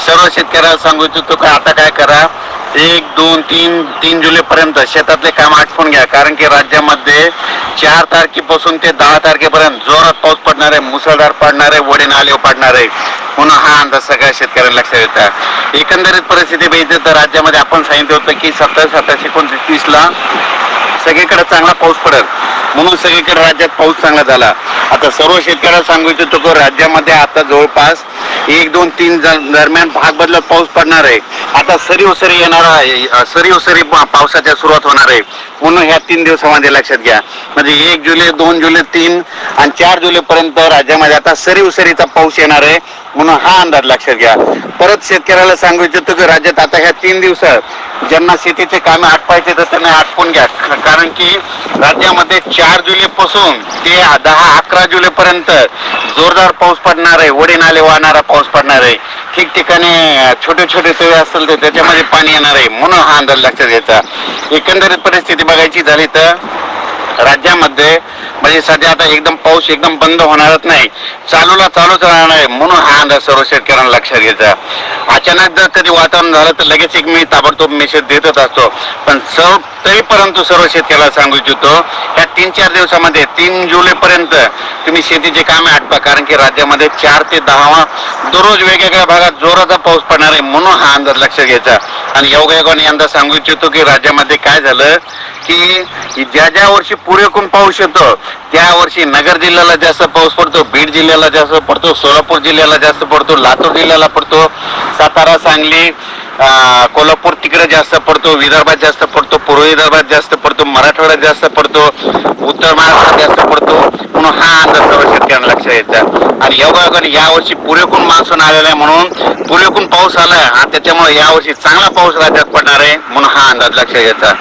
सर्व शेतकऱ्याला सांगू इच्छितो की आता काय करा? एक दोन तीन तीन जुलै पर्यंत शेतातले काम आटपून घ्या. कारण की राज्यामध्ये चार तारखेपासून ते दहा तारखेपर्यंत जोरात पाऊस पडणार आहे मुसळधार पडणार आहे वडे नाले पडणार. आहे म्हणून हा अंदाज सगळ्या शेतकऱ्यांना लक्षात येतात एकंदरीत परिस्थिती बघितली तर राज्यामध्ये आपण सांगितलं होतं की सत्तावीस सत्तावीस एकोणतीस ला सगळीकडे चांगला पाऊस पडेल. म्हणून सगळीकडे राज्यात पाऊस चांगला झाला. आता सर्व शेतकऱ्याला सांगू इच्छितो की राज्यामध्ये आता जवळपास एक दोन तीन दरम्यान भाग बदलत पाऊस पडणार आहे. आता सरी उसरी येणार आहे सरी उसरी पावसाच्या सुरुवात होणार आहे. म्हणून ह्या तीन दिवसामध्ये लक्षात घ्या. म्हणजे एक जुलै दोन जुलै तीन आणि चार जुलै पर्यंत राज्यामध्ये आता सरी उसरीचा पाऊस येणार आहे. म्हणून हा अंदाज लक्षात घ्या. परत शेतकऱ्याला सांगू इच्छितो की राज्यात आता ह्या तीन दिवसात ज्यांना शेतीचे कामे आटपायचे तर त्यांना आटपून घ्या. कारण की राज्यामध्ये चार जुलै पासून ते दहा अकरा जुलै पर्यंत जोरदार पाऊस पडणार आहे वडे नाले वाहणारा पाऊस पडणार आहे. ठिकठिकाणी छोटे छोटे तळे असतील तर त्याच्यामध्ये पाणी येणार आहे म्हणून हा अंदाज लक्षात घ्यायचा. एकंदरीत परिस्थिती बघायची झाली तर राज्यामध्ये म्हणजे सध्या आता एकदम पाऊस एकदम बंद होणारच नाही. चालूला चालूच राहणार आहे म्हणून हा अंदाज सर्व शेतकऱ्यांना लक्षात घ्यायचा अचानक जर कधी वातावरण झालं तर लगेच एक मी ताबडतोब मेसेज देतच असतो. पण सर्व तरी परंतु सर्व शेतकऱ्याला सांगू इच्छितो या तीन चार दिवसामध्ये तीन जुलैपर्यंत तुम्ही शेतीचे कामे आटपा. कारण की राज्यामध्ये चार ते दहा दररोज वेगवेगळ्या भागात जोराचा पाऊस पडणार आहे म्हणून हा अंदाज लक्षात घ्यायचा आणि योगायोगाने यंदा सांगू इच्छितो की राज्यामध्ये काय झालं की ज्या ज्या वर्षी पुरेकून पाऊस येतो त्या वर्षी नगर जिल्ह्याला जास्त पाऊस पडतो बीड जिल्ह्याला जास्त पडतो सोलापूर जिल्ह्याला जास्त पडतो लातूर जिल्ह्याला पडतो सातारा सांगली कोल्हापूर तिकडे जास्त पडतो विदर्भात जास्त पडतो पूर्व विदर्भात जास्त पडतो मराठवाड्यात जास्त पडतो उत्तर महाराष्ट्रात जास्त पडतो. म्हणून हा अंदाज सर्व शेतकऱ्यांना लक्षात यायचा आणि योगायोगाने यावर्षी पुरेकून मान्सून आलेला आहे म्हणून पुरेकून पाऊस आला आणि त्याच्यामुळे यावर्षी चांगला पाऊस राज्यात पडणार आहे म्हणून हा अंदाज लक्षात घ्यायचा